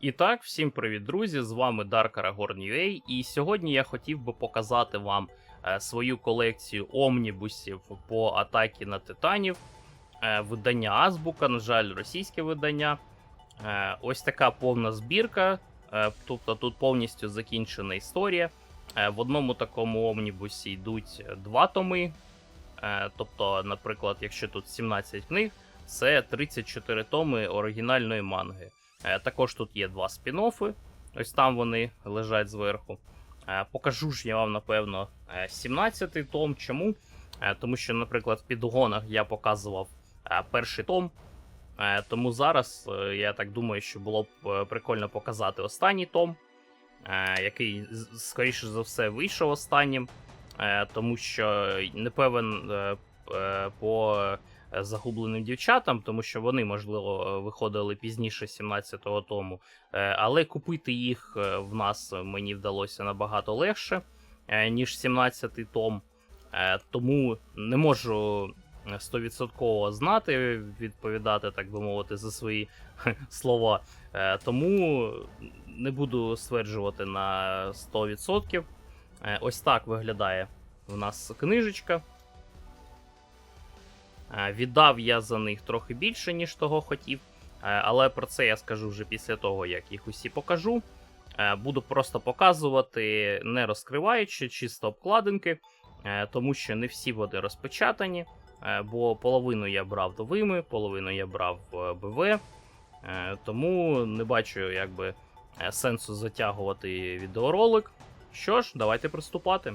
І так, всім привіт, друзі! З вами Dark Aragorn UA, і сьогодні я хотів би показати вам е, свою колекцію омнібусів по атакі на титанів. Е, видання Азбука, на жаль, російське видання. Е, ось така повна збірка. Тобто тут повністю закінчена історія. В одному такому омнібусі йдуть два томи. Тобто, наприклад, якщо тут 17 книг, це 34 томи оригінальної манги. Е, Також тут є два спін-оффи, ось там вони лежать зверху. Е, Покажу ж я вам, напевно, 17-й том. Чому? Е, Тому що, наприклад, в підгонах я показував е, перший том. Е, Тому зараз е, я так думаю, що було б е, прикольно показати останній том, е, який, скоріше за все, вийшов останнім. Е, Тому що не певен е, е, по е, загубленим дівчатам, тому що вони, можливо, е, виходили пізніше 17-го тому. Е, Але купити їх е, в нас мені вдалося набагато легше, ніж 17-й том. Тому не можу е, 100% знати, відповідати, так би мовити, за свої слова. Тому не буду стверджувати на 100%. Е, Ось так виглядає в нас книжечка. Е, Віддав я за них трохи більше, ніж того хотів. Е, Але про це я скажу вже після того, як їх усі покажу. Е, Буду просто показувати, не розкриваючи, чисто обкладинки, тому що не всі вони розпечатані. Бо половину я брав новими, половину я брав БВ. Тому не бачу якби сенсу затягувати відеоролик. Що ж, давайте приступати.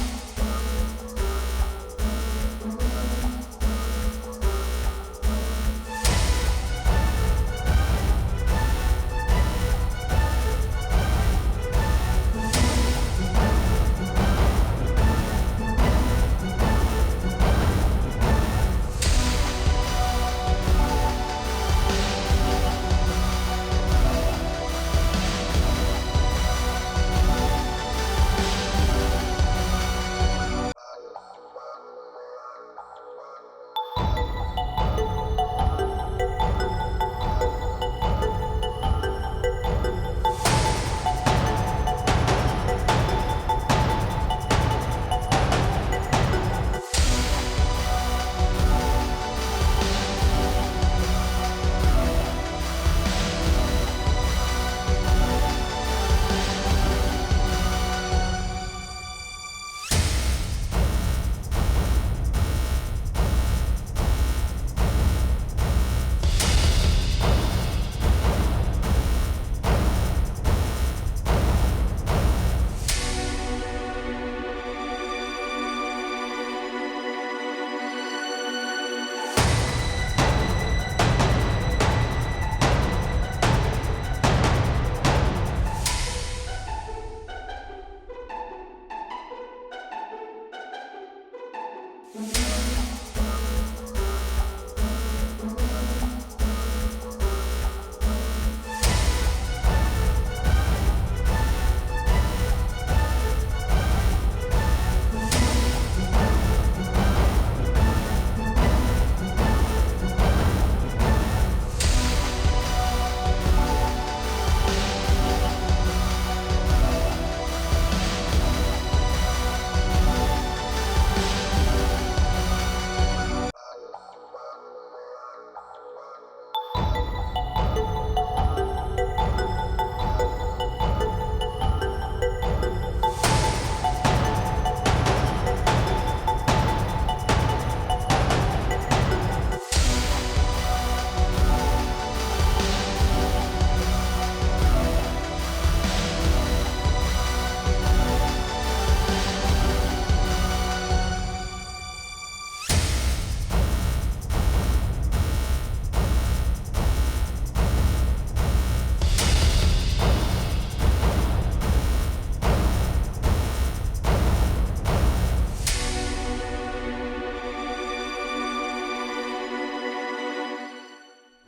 Música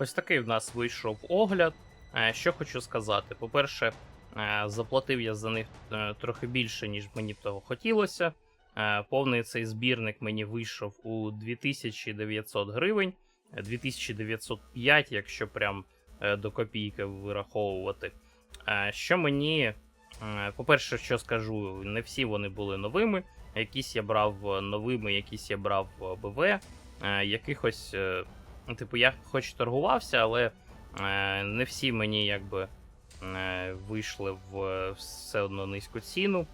Ось такий в нас вийшов огляд. Е, Що хочу сказати. По-перше, е, заплатив я за них е, трохи більше, ніж мені б того хотілося. Повний цей збірник мені вийшов у 2900 гривень, е, 2905, якщо прям до копійки вираховувати. Що мені, по-перше, що скажу, не всі вони були новими. Якісь я брав новими, якісь я брав БВ. Якихось, типу, я хоч торгувався, але е, не всі мені якби е, вийшли в все одно низьку ціну.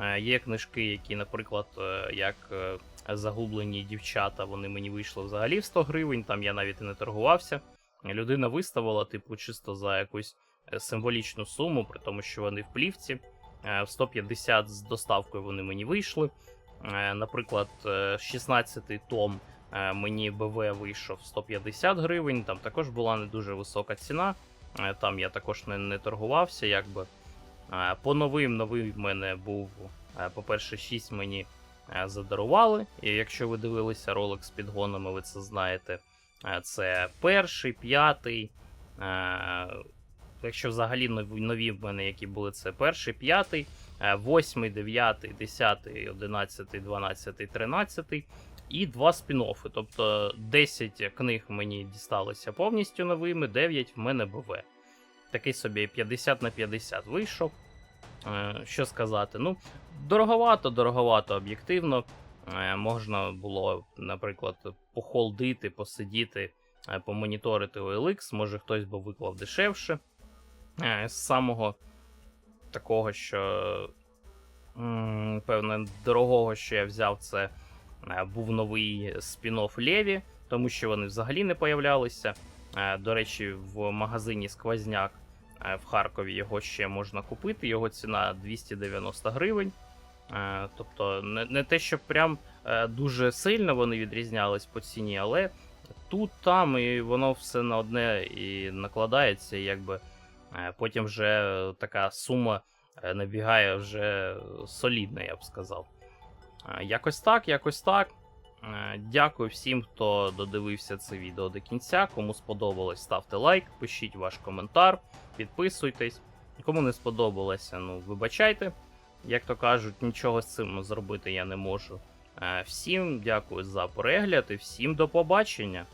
Е, Є книжки, які, наприклад, е, як е, загублені дівчата, вони мені вийшли взагалі в 100 гривень, там я навіть і не торгувався. Людина виставила, типу, чисто за якусь е, символічну суму, при тому, що вони в плівці. Е, В 150 з доставкою вони мені вийшли. Наприклад, 16-й том мені БВ вийшов 150 гривень, там також була не дуже висока ціна. Е, Там я також не, не торгувався, якби. Е, По новим новий в мене був, е, по-перше, 6 мені е, задарували. І якщо ви дивилися ролик з підгонами, ви це знаєте. Е, Це перший, п'ятий. е, Якщо взагалі нові, в мене, які були, це перший, п'ятий, е, восьмий, дев'ятий, десятий, одинадцятий, дванадцятий, тринадцятий і два спін-оффи. Тобто 10 книг мені дісталися повністю новими, 9 в мене БВ. Такий собі 50 на 50 вийшов. Е, Що сказати? Ну, дороговато, дороговато, об'єктивно. Е, Можна було, наприклад, похолдити, посидіти, е, помоніторити OLX, може хтось би виклав дешевше. З самого такого, що певне, дорогого, що я взяв, це був новий спін-офф Леві, тому що вони взагалі не появлялися. Е, До речі, в магазині Сквозняк е, в Харкові його ще можна купити. Його ціна 290 гривень. Е, Тобто, не, не те, що прям е, дуже сильно вони відрізнялись по ціні, але тут, там, і воно все на одне і накладається, і якби е, потім вже така сума е, набігає вже солідна, я б сказав. Е, Якось так, якось так. Е, Дякую всім, хто додивився це відео до кінця. Кому сподобалось, ставте лайк, пишіть ваш коментар, підписуйтесь. Кому не сподобалося, ну вибачайте. Як то кажуть, нічого з цим зробити я не можу. Е, Всім дякую за перегляд і всім до побачення.